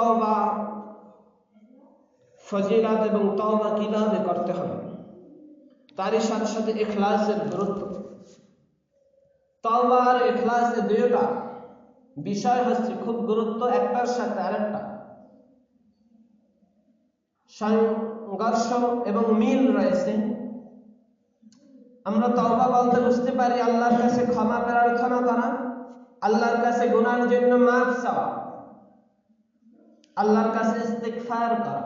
তওবা, ফজিলাত এবং তওবা কীভাবে করতে হবে? তারই সাথে সাথে এখলাসের গুরুত্ব। তওবা আর এখলাস এই দুইটা বিষয় হচ্ছে খুব গুরুত্ব, একটার সাথে আরেকটা। সংঘর্ষ এবং মিল রয়েছে। আমরা তওবা বলতে বুঝতে পারি, আল্লাহর কাছে ক্ষমা প্রার্থনা করা, আল্লাহর কাছে গুনার জন্য মাফ চাওয়া। আল্লাহর কাছে ইস্তেগফার করা।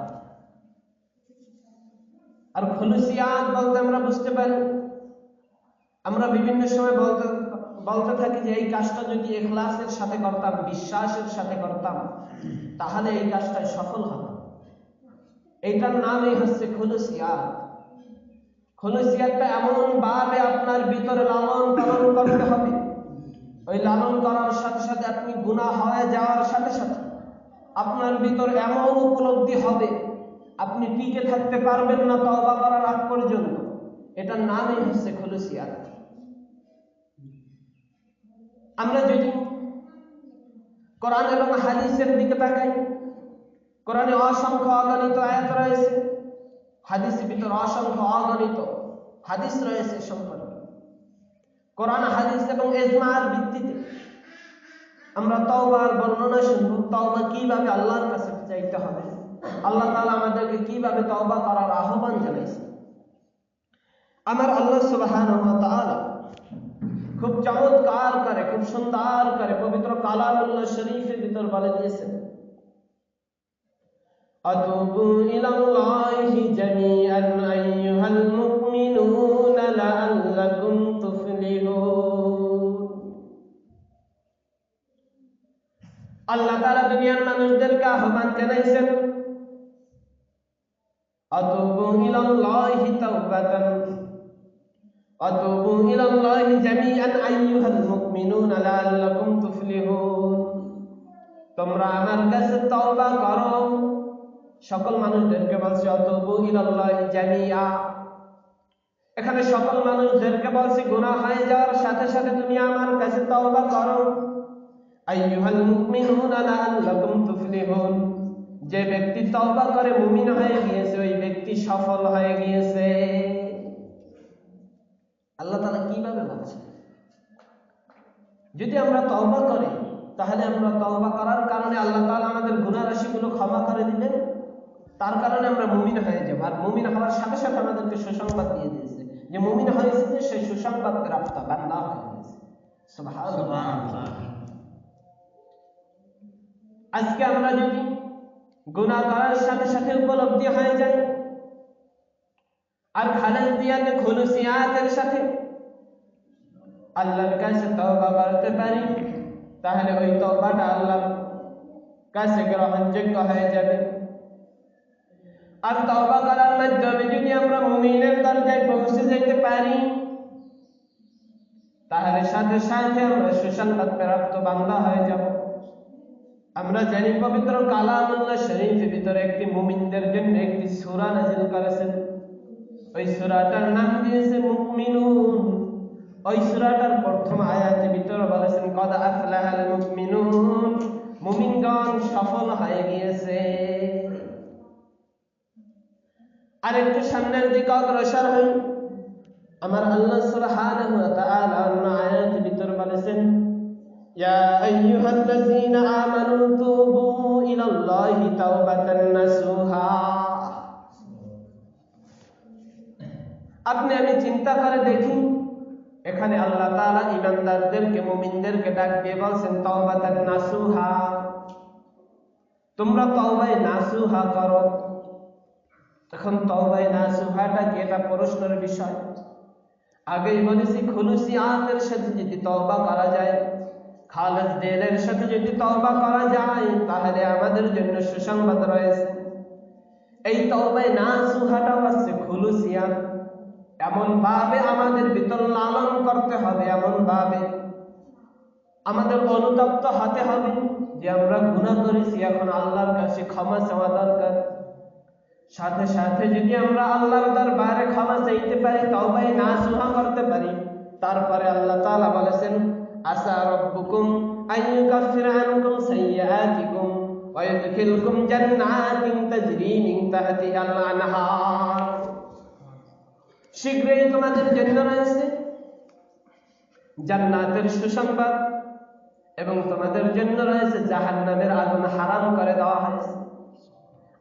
আর খুলুসিয়াত বলতে আমরা বুঝতে পারি। আমরা বিভিন্ন সময় বলতে বলতে থাকি যে এই কাজটা যদি এখলাসের সাথে করতাম, বিশ্বাসের সাথে করতাম, তাহলে এই কাজটাই সফল হতো এইটার নামই হচ্ছে খুলুসিয়াত। খুলুসিয়াতটা এমন ভাবে আপনার ভিতরে লালন পালন করতে হবে। ওই লালন করার সাথে সাথে আপনি গুণা হয়ে যাওয়ার সাথে সাথে আপনার ভিতর এমন উপলব্ধি হবে, আপনি টিকে থাকতে পারবেন না তওবা করার আগ পর্যন্ত। এটার নামই হচ্ছে খুলুসিয়াত। আমরা যদি কোরআন এবং হাদিসের দিকে তাকাই, কোরআনে অসংখ্য অগণিত আয়াত রয়েছে, হাদিসের ভিতর অসংখ্য অগণিত হাদিস রয়েছে সম্পর্কে। কোরআন, হাদিস এবং এজমার ভিত্তিতে আমরা তওবার বর্ণনা শুনব, তওবা কীভাবে আল্লাহর কাছে চাইতে হবে? আল্লাহ তাআলা আমাদেরকে কীভাবে তওবা করার আহ্বান জানাইছে? আমার আল্লাহ তাআলা খুব চমৎকার করে, খুব সুন্দর করে পবিত্র কালামুল্লাহ শরীফের ভিতর বলে দিয়েছেন। আতুবু ইলাল্লাহি জামিআন আইয়ুহাল মুমিনুনা আল্লাহ তাআলা দুনিয়ার মানুষদেরকে আহ্বান জানাইছেন তোমরা আমার সকল এখানে সকল মানুষদেরকে বলছে, গুনাহ হয়ে যাওয়ার সাথে সাথে তুমি আমার কাছে তওবা করো। আইয়ুহাল মুমিনুনা লাআল্লাকুম তুফলিহুন। যে ব্যক্তি তওবা করে মুমিন হয়ে গিয়েছে, ওই ব্যক্তি সফল হয়ে গিয়েছে। আল্লাহ তাআলা কীভাবে বলছে যদি আমরা তওবা করি, তাহলে আমরা তওবা করার কারণে আল্লাহ তাআলা আমাদের গুনাহ রাশিগুলো ক্ষমা করে দিবেন। তার কারণে আমরা মুমিন হয়ে যাব। আর মুমিন হওয়ার সাথে সাথে আমাদেরকে সুসংবাদ দিয়ে দিয়েছে যে মুমিন হয়েছে যে সে সুসংবাদ প্রাপ্ত বান্দা হয়ে গেছে সুবহানাল্লাহ। আজকে আমরা যদি গুনাহ করার সাথে সাথে উপলব্ধি হয়ে যায় আর খালেদ দিয়াতে খুলুসিয়াতের সাথে আল্লাহর কাছে তওবা করতে পারি, তাহলে ওই তওবাটা আল্লাহর কাছে গ্রহণযোগ্য হয়ে যাবে। আর তওবা করার মাধ্যমে যদি আমরা মুমিনের দরজায় পৌঁছে যেতে পারি, তাহলে সাথে সাথে আমরা সুসংবাদ প্রাপ্ত বান্দা হয়ে যাব। আমরা জানি পবিত্র কালামুল্লাহ শরীফের ভিতরে একটি মুমিনদের জন্য একটি সূরা নাযিল করেছেন। ওই সূরাটার নাম দিয়েছে মুমিনুন। ওই সূরাটার প্রথম আয়াতের ভিতরে বলেছেন, কদ আফলাহাল মুমিনুন। মুমিনগণ সফল হয়ে গিয়েছে। আর একটু সামনের দিকে অগ্রসর হই। আমার আল্লাহ সুবহানাহু ওয়া তাআলা অন্য আয়াতের ভিতর বলেছেন ইয়া আইয়ুহাল্লাযীনা আমানু তুবু ইলাল্লাহি তাওবাতান নাসুহা আপনি আমি চিন্তা করে দেখি, এখানে আল্লাহ তাআলা ইমানদারদেরকে, মুমিনদেরকে ডাক দিয়ে বলছেন তাওবাতান নাসুহা। তোমরা তওবায়ে নাসুহা করো। এখন তওবায়ে নাসুহাটা কি? এটা প্রশ্নের বিষয়। আগেই বলেছি, খুলুসি খুলুসিয়াতের সাথে যদি তওবা করা যায় খালেদ দিলের সাথে যদি তওবা করা যায়, তাহলে আমাদের জন্য সুসংবাদ রয়েছে। এই তওবায় না নাসুহাটা হচ্ছে খুলুসিয়াত। এমন ভাবে আমাদের ভিতর লালন করতে হবে, এমন ভাবে আমাদের অনুতপ্ত হতে হবে যে আমরা গুণা করেছি, এখন আল্লাহর কাছে ক্ষমা চাওয়া দরকার। সাথে সাথে যদি আমরা আল্লাহর দরবারে ক্ষমা চাইতে পারি, তওবায়ে নাসুহা করতে পারি, তারপরে আল্লাহ তাআলা বলেছেন আসা রব্বুকুম আইয়ুকাফির আনকুম সাইয়্যাতিকুম ওয়া ইউদখিলকুম জান্নাতিন তাজরি মিন তাহতিহাল আনহার শীঘ্রই তোমাদের জন্য রয়েছে জান্নাতের সুসংবাদ এবং তোমাদের জন্য রয়েছে জাহান্নামের আগুন হারাম করে দেওয়া হয়েছে।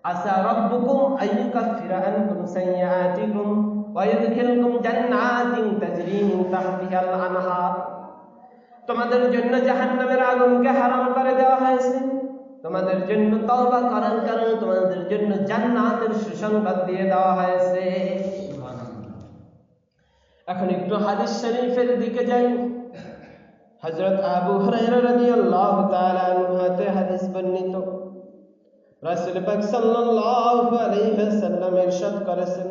আসা রব্বুকুম আইয়ুকাফির আনকুম সাইয়্যাতিকুম ওয়া ইউদখিলকুম জান্নাতিন তাজরি মিন তাহতিহাল আনহার। তোমাদের জন্য জাহান্নামের আগুনকে হারাম করে দেওয়া হয়েছে। তোমাদের জন্য তওবা করার কারণে তোমাদের জন্য জান্নাতের সুসংবাদ দিয়ে দেওয়া হয়েছে। এখন একটু হাদিস শরীফের দিকে যাই। হযরত আবু হুরায়রা রাদিয়াল্লাহু তাআলা আনহু হতে হাদিস বর্ণিত। রাসূল পাক সাল্লাল্লাহু আলাইহি ওয়াসাল্লাম ইরশাদ করেছেন।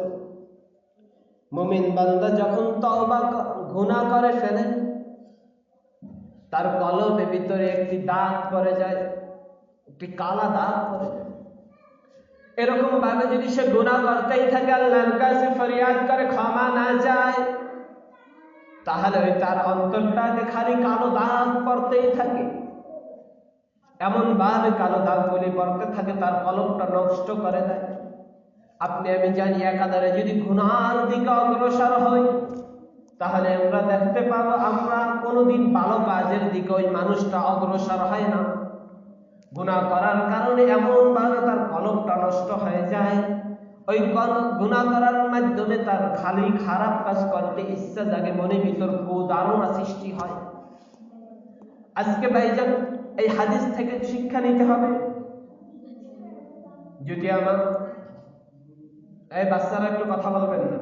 মুমিন বান্দা যখন তওবা গুনাহ করে ফেলে তার কলবের ভিতরে একটি দাগ পড়ে যায়, একটি কালা দাগ পড়ে যায়। এরকম ভাবে যদি সে গুণা করতেই থাকে, আল্লাহর কাছে ফরিয়াদ করে, ক্ষমা না যায় তাহলে ওই তার অন্তরটাকে খালি কালো দাগ পড়তেই থাকে। এমন ভাবে কালো দাগগুলি পড়তে থাকে, তার কলমটা নষ্ট করে দেয়। আপনি, আমি জানি, একাধারে যদি গুনার দিকে অগ্রসর হই তাহলে আমরা দেখতে পাবো আমরা কোনোদিন ভালো কাজের দিকে ওই মানুষটা অগ্রসর হয় না। গুনাহ করার কারণে এমন ভাবে তার কলমটা নষ্ট হয়ে যায়। ওই গুনাহ করার মাধ্যমে তার খালি খারাপ কাজ করতে ইচ্ছা জাগে মনে ভিতর কুদারণা সৃষ্টি হয়। আজকে ভাইজান, এই হাদিস থেকে শিক্ষা নিতে হবে। যদি আমার এই বাচ্চারা একটু কথা বলবেন না।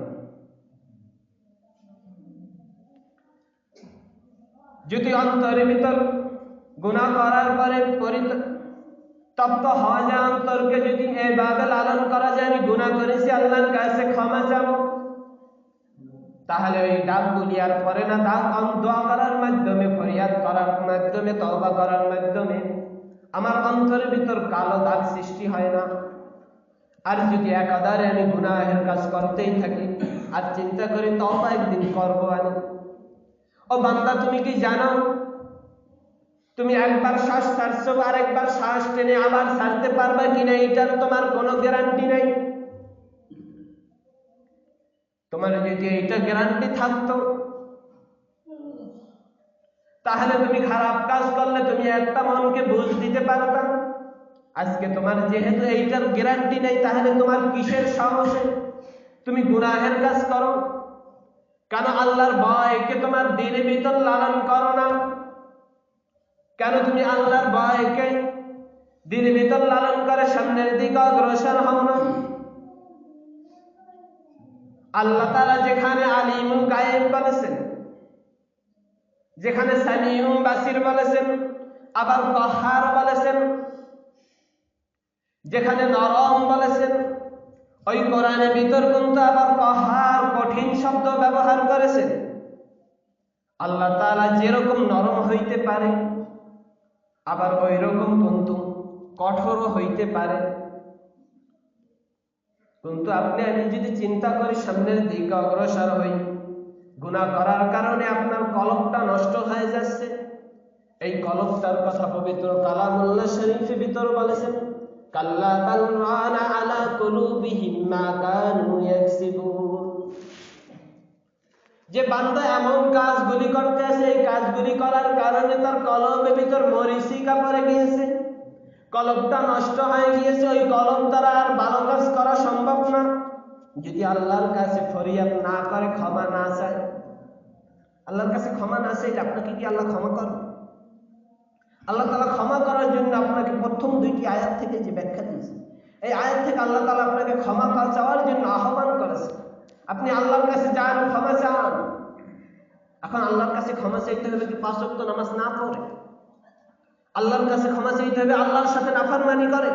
যদি অন্তরের ভিতর গুণা করার পরে তপ্ত হওয়া যায় অন্তরকে, যদি এইভাবে লালন করা যায়, আমি গুণা করেছি, আল্লাহর কাছে ক্ষমা চাব। তাহলে ওই দাগগুলি আর পরে না। দাগ দোয়া করার মাধ্যমে, ফরিয়াদ করার মাধ্যমে তবা করার মাধ্যমে আমার অন্তরের ভিতর কালো দাগ সৃষ্টি হয় না। আর যদি একাধারে আমি গুনাহের কাজ করতেই থাকি, আর চিন্তা করি তওবা একদিন করব আমি। ও বান্দা, তুমি কি জানো? তুমি একবার শ্বাস ছাড়ছো আর একবার শ্বাস টেনে আবার ছাড়তে পারবে কিনা এটার তোমার কোনো গ্যারান্টি নেই। তোমার যদি এইটা গ্যারান্টি থাকতো, তাহলে তুমি খারাপ কাজ করলে তুমি একটা মনকে বুঝ দিতে পারতাম আজকে তোমার যেহেতু এইটার গ্যারান্টি নেই, তাহলে তোমার কিসের সাহসে? তুমি গুনাহের কাজ করো। কেন আল্লাহর ভয়কে তোমার দিনের ভিতর লালন করো না? কেন তুমি আল্লাহর ভয়কে দিনের ভিতর লালন করে সামনের দিকে অগ্রসর হও না? আল্লাহ তালা যেখানে আলিমুল গায়েব বলেছেন, যেখানে সামিউম বাসির বলেছেন, আবার কহার বলেছেন, যেখানে নরম বলেছেন ওই কোরআনে ভিতর কিন্তু আবার কহার কঠিন শব্দ ব্যবহার করেছেন আল্লাহ তালা যেরকম নরম হইতে পারে, আবার ওই রকম কিন্তু কঠোরও হইতে পারে। কিন্তু আপনি আমি যদি চিন্তা করি সামনের দিকে অগ্রসর হই গুণা করার কারণে আপনার কলকটা নষ্ট হয়ে যাচ্ছে। এই কলকটার কথা পবিত্র কালামুল্লাহ শরীফে ভিতর বলেছেন কাল্লা বাল রানা আলা কুলুবিহিম মা যে বান্দা এমন কাজগুলি করতে আছে এই কাজগুলি করার কারণে তার কলমের ভিতর মরিচিকা পড়ে গিয়েছে। কলমটা নষ্ট হয়ে গিয়েছে, ওই কলম দ্বারা আর ভালো কাজ করা সম্ভব না। যদি আল্লাহর কাছে ফরিয়াদ না করে, ক্ষমা না চায়, আল্লাহর কাছে ক্ষমা না চাই আপনাকে কি আল্লাহ ক্ষমা করে আল্লাহ তালা ক্ষমা করার জন্য আপনাকে প্রথম দুইটি আয়াত থেকে যে ব্যাখ্যা দিয়েছে। এই আয়াত থেকে আল্লাহ তালা আপনাকে ক্ষমা চাওয়ার জন্য আহ্বান করেছে আপনি আল্লাহর কাছে যান, ক্ষমা চান। এখন আল্লাহর কাছে ক্ষমা চাইতে হবে কি পাঁচ নামাজ না পড়ে? আল্লাহর কাছে ক্ষমা চাইতে হবে আল্লাহর সাথে নাফারমানি করে।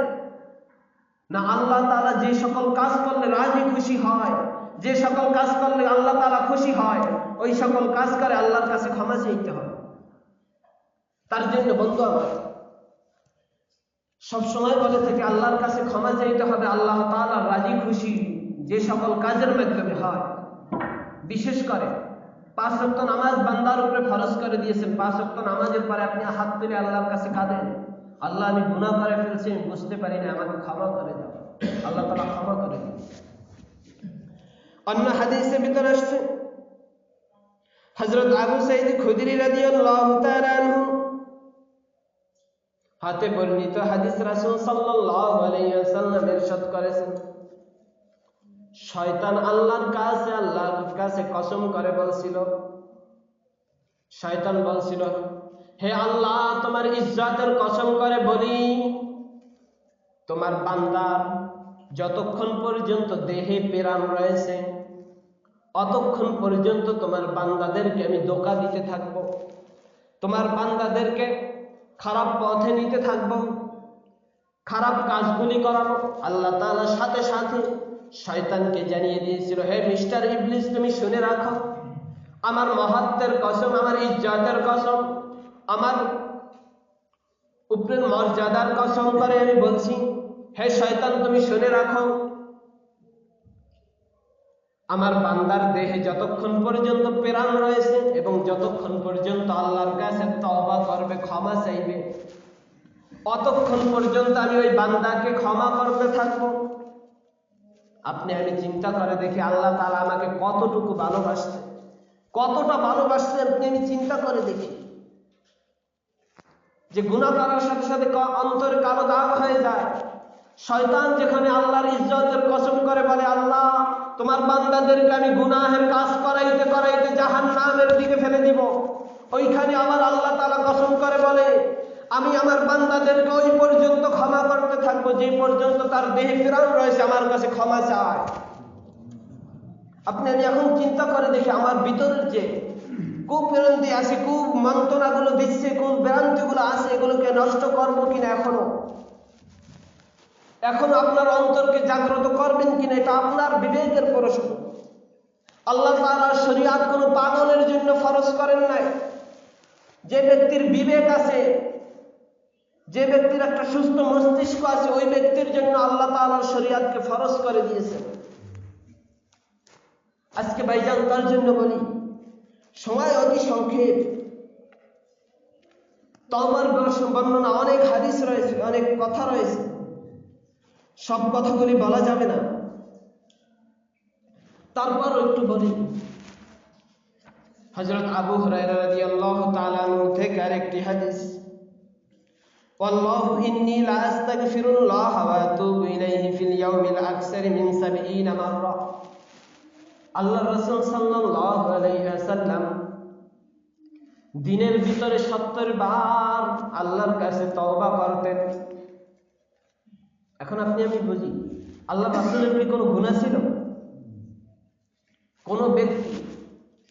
না, আল্লাহ তাআলা যে সকল কাজ করলে রাজি খুশি হয়, যে সকল কাজ করলে আল্লাহ তাআলা খুশি হয়, ওই সকল কাজ করে আল্লাহর কাছে ক্ষমা চাইতে তার জন্য বন্ধু আমার, সব সময় বলে থেকে, আল্লাহর কাছে ক্ষমা চাইতে হবে, আল্লাহ তাআলা রাজি খুশি যে সকল কাজের মাধ্যমে হয়। বিশেষ করে, পাঁচ রক্ত নামাজ বান্দার উপরে ফরজ করে দিয়েছেন, পাঁচ রক্ত নামাজের পরে আপনি হাত তুলে আল্লাহর কাছে কাঁদেন। আল্লাহ আমি গুনাহ করে ফেলছি, আমি বুঝতে পারি না, আমাকে ক্ষমা করে দাও। আল্লাহ তালা ক্ষমা করে দিন। অন্য হাদিসের ভিতরে আসছে হজরত আবু সাইদ খুদরি রাদিয়াল্লাহু তাআলা আনহু হাতে বর্ণিত হাদিস রাসুল আলাইহি ওয়াসাল্লাম করেছেন। শয়তান আল্লাহর কাছে আল্লাহর কাছে কসম করে বলছিল, শয়তান বলছিল, হে আল্লাহ, তোমার ইজ্জাতের কসম করে বলি, তোমার বান্দার যতক্ষণ পর্যন্ত দেহে প্রাণ রয়েছে, অতক্ষণ পর্যন্ত তোমার বান্দাদেরকে আমি ধোকা দিতে থাকব। তোমার বান্দাদেরকে খারাপ পথে নিতে থাকব। খারাপ কাজগুলি করাবো আল্লাহ তাআলার সাথে সাথে শয়তানকে জানিয়ে দিয়েছিল, হে মিস্টার ইবলিস, তুমি শুনে রাখো। আমার মহাত্মের কসম, আমার ইজ্জতের কসম, আমার উপরের মর্যাদার কসম করে আমি বলছি, হে শয়তান, তুমি শুনে রাখো। আমার বান্দার দেহে যতক্ষণ পর্যন্ত প্রাণ রয়েছে এবং যতক্ষণ পর্যন্ত আল্লাহর কাছে তওবা করবে, ক্ষমা চাইবে, অতক্ষণ পর্যন্ত আমি ওই বান্দাকে ক্ষমা করতে থাকব। আপনি আমি চিন্তা করে দেখি আল্লাহ তাআলা আমাকে কতটুকু ভালোবাসছে। কতটা ভালোবাসছে আপনি আমি চিন্তা করে দেখি। যে গুনাহ করার সাথে সাথে অন্তরে কালো দাগ হয়ে যায়। শয়তান যেখানে আল্লাহর ইজ্জতের কসম করে বলে, আল্লাহ তোমার বান্দাদেরকে আমি গুনাহের কাজ করাইতে করাইতে জাহান নামের দিকে ফেলে দিব। ওইখানে আমার আল্লাহ তাআলা কসম করে বলে, আমি আমার বান্দাদেরকে ওই পর্যন্ত ক্ষমা করতে থাকব যে পর্যন্ত তার দেহে প্রাণ রয়েছে, আমার কাছে ক্ষমা চায়। আপনি, আমি এখন চিন্তা করে দেখি, আমার ভিতরের যে কুপ্রান্তি আছে, কুপ মন্ত্রণাগুলো দিচ্ছে, কুপ ভ্রান্তিগুলো আছে, এগুলোকে নষ্ট করব কিনা এখনও? এখন আপনার অন্তরকে জাগ্রত করবেন কিনা এটা আপনার বিবেকের প্রশ্ন। আল্লাহ তাআলা শরিয়াত কোনো পাগলের জন্য ফরজ করেন নাই। যে ব্যক্তির বিবেক আছে, যে ব্যক্তির একটা সুস্থ মস্তিষ্ক আছে, ওই ব্যক্তির জন্য আল্লাহ তাআলা শরিয়াতকে ফরজ করে দিয়েছেন। আজকে ভাইজান তার জন্য বলি, সময় অতি সংক্ষেপ। তওবার বর্ণনা অনেক হাদিস রয়েছে, অনেক কথা রয়েছে। সব কথাগুলি বলা যাবে না তারপরও একটু বলি হযরত আবু হুরায়রা রাদিয়াল্লাহু তাআলা আনহু থেকে আরেকটি হাদিস والله إني لا أستغفر الله وأتوب إليه في اليوم الأكثر من سبعين مرة আল্লাহ রসুল সাল্লাল্লাহু আলাইহি ওয়াসাল্লাম দিনের ভিতরে সত্তর বার আল্লাহর কাছে তওবা করতেন এখন আপনি, আমি বুঝি, আল্লাহ রাসূলের কি কোনো গুনাহ ছিল? কোন ব্যক্তি,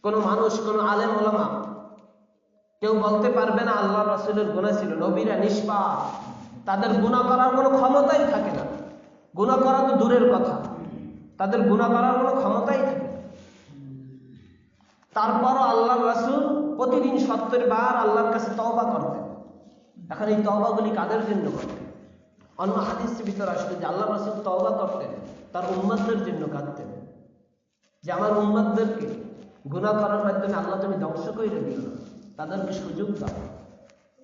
কোন মানুষ, কোন আলেম ওলামা, কেউ বলতে পারবে না আল্লাহ রাসূলের গুনাহ ছিল? নবীরা নিষ্পাপ, তাদের গুনাহ করার কোনো ক্ষমতাই থাকে না। গুনাহ করা তো দূরের কথা। তাদের গুনাহ করার কোনো ক্ষমতাই থাকে। তারপরও আল্লাহ রাসুল প্রতিদিন সত্তর বার আল্লাহর কাছে তওবা করতেন। এখন এই তওবাগুলি কাদের জন্য করতেন? অন্য হাদিসের ভিতর আসলে যে আল্লাহ রাসূল তওবা করতেন, তার উম্মতদের জন্য কাঁদতেন। যে আমার উম্মতদেরকে গুনাহ করার মাধ্যমে আল্লাহ তুমি ধ্বংস করে না তাদেরকে সুযোগ দাও?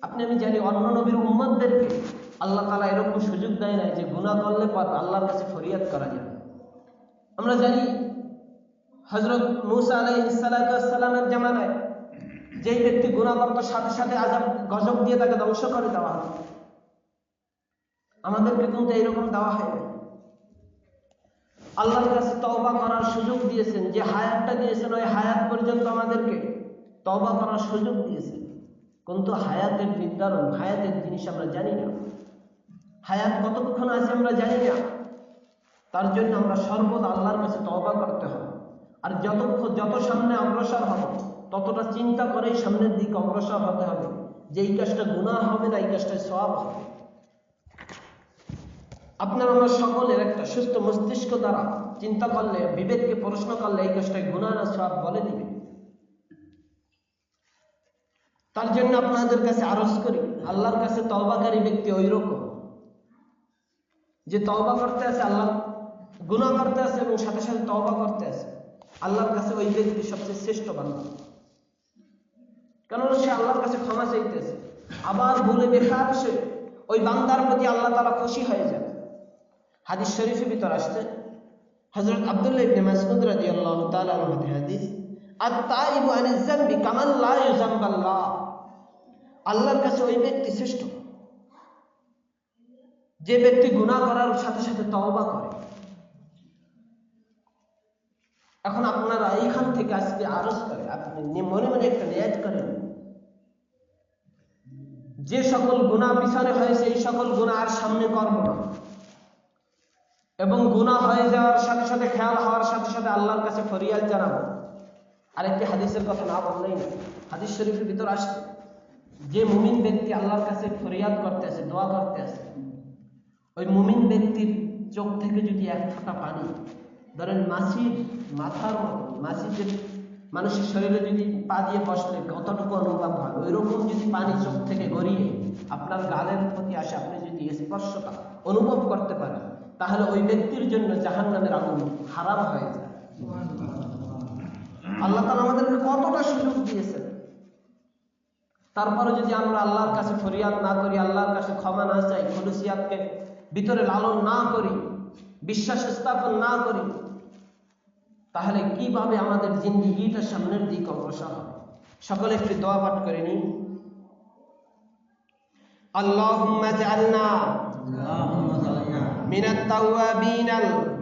আপনি, আমি জানি অন্য নবীর উম্মতদেরকে আল্লাহ তাআলা এরকম সুযোগ দেয় না যে গুনাহ করলে পর আল্লাহর কাছে ফরিয়াদ করা যাবে আমরা জানি হজরত মুসা আলাই আলাইসালামের জামানায় যেই ব্যক্তি গুণা করত সাথে সাথে আজাব গজব দিয়ে তাকে ধ্বংস করে দেওয়া হয়। আমাদেরকে কিন্তু এইরকম দেওয়া হয় না আল্লাহর কাছে তওবা করার সুযোগ দিয়েছেন, যে হায়াতটা দিয়েছেন, ওই হায়াত পর্যন্ত আমাদেরকে তওবা করার সুযোগ দিয়েছেন। কিন্তু হায়াতের নির্ধারণ, হায়াতের জিনিস আমরা জানি না। হায়াত কতক্ষণ আছে আমরা জানি না। তার জন্য আমরা সর্বদা আল্লাহর কাছে তওবা করতে হবে। আর যতক্ষণ, যত সামনে অগ্রসর হব, ততটা চিন্তা করেই সামনের দিকে অগ্রসর হতে হবে। যে এই কাজটা গুনাহ হবে না, এই কাজটা সব হবে। আপনার আমার সকলের একটা সুস্থ মস্তিষ্ক দ্বারা চিন্তা করলে, বিবেককে প্রশ্ন করলে এই কাজটা না সব বলে দিবে। তার জন্য আপনাদের কাছে আরজ করি, আল্লাহর কাছে তওবাকারী ব্যক্তি ওই রকম যে তওবা করতে আছে, আল্লাহ গুনাহ করতে আছে এবং সাথে সাথে তওবা করতে আছে, আল্লাহর কাছে ওই ব্যক্তি সবচেয়ে শ্রেষ্ঠ বান্দা। কারণ সে আল্লাহর কাছে ক্ষমা চাইতেছে। আবার ভুলে বেকার সে ওই বান্দার প্রতি আল্লাহ তারা খুশি হয়ে যান হাদিস শরীফের ভিতর আসছে। হযরত আব্দুল্লাহ হাদিস, আত-তাইবু আনিজ যামবি কামান লা ইউযাম্বাল্লাহ। আল্লাহর কাছে ওই ব্যক্তি শ্রেষ্ঠ। যে ব্যক্তি গুনাহ করার সাথে সাথে তওবা করে। এখন আপনারা এইখান থেকে আজকে আরজ করে, আপনি মনে মনে একটা নিয়াজ করেন। যে সকল গুণা পিছনে হয়েছে, এই সকল গুণা আর সামনে কর্ম না। এবং গুণা হয়ে যাওয়ার সাথে সাথে, খেয়াল হওয়ার সাথে সাথে আল্লাহর কাছে ফরিয়াদ জানাব। আরেকটি হাদিসের কথা না বললেই না। হাদিস শরীফের ভিতর আসছে। যে মুমিন ব্যক্তি আল্লাহর কাছে ফরিয়াদ করতে আছে দোয়া করতে আছে ওই মুমিন ব্যক্তির চোখ থেকে যদি এক ফোঁটা পানি, ধরেন মাছির মাথার মতো মাছি যে মানুষের শরীরে যদি পা দিয়ে বসলে কতটুকু অনুভব হয়? ওই রকম যদি পানি চোখ থেকে গড়িয়ে আপনার গালের প্রতি আসে, আপনি যদি স্পর্শতা অনুভব করতে পারেন তাহলে ওই ব্যক্তির জন্য জাহান নামের আগুন খারাপ হয়ে যায়। আল্লাহ তালা আমাদেরকে কতটা সুযোগ দিয়েছেন। তারপরে যদি আমরা আল্লাহর কাছে ফরিয়াদ না করি, আল্লাহর কাছে ক্ষমা না চাই খলুসিয়াতকে ভিতরে লালন না করি, বিশ্বাস স্থাপন না করি, তাহলে কীভাবে আমাদের জিন্দিগিটা সামনের দিক অগ্রসর হবে? সকলে একটি দোয়া পাঠ করে নিন। আল্লাহ اللهم اجعلنا من التوابين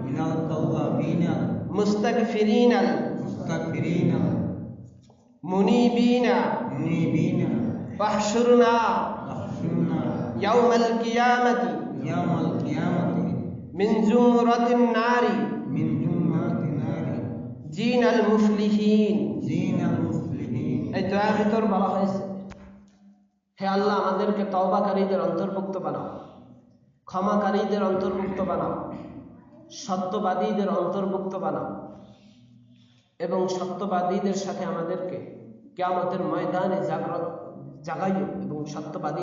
من التوابين المستغفرين المستغفرين المنيبين المنيبين واحشرنا واحشرنا يوم القيامة يوم القيامة من زمرة النار من جمعة النار জিন আল মুফলিহীন زين المفلحين এই দয়া ভিতর বলা হয়েছে হে আল্লাহ আমাদেরকে তওবাকারীদের অন্তর্ভুক্ত বানাও ক্ষমাকারীদের অন্তর্ভুক্ত বানাও, সত্যবাদীদের অন্তর্ভুক্ত বানাও এবং সত্যবাদীদের সাথে আমাদেরকে কেয়ামতের ময়দানে জাগ্রত জাগাইও এবং সত্যবাদী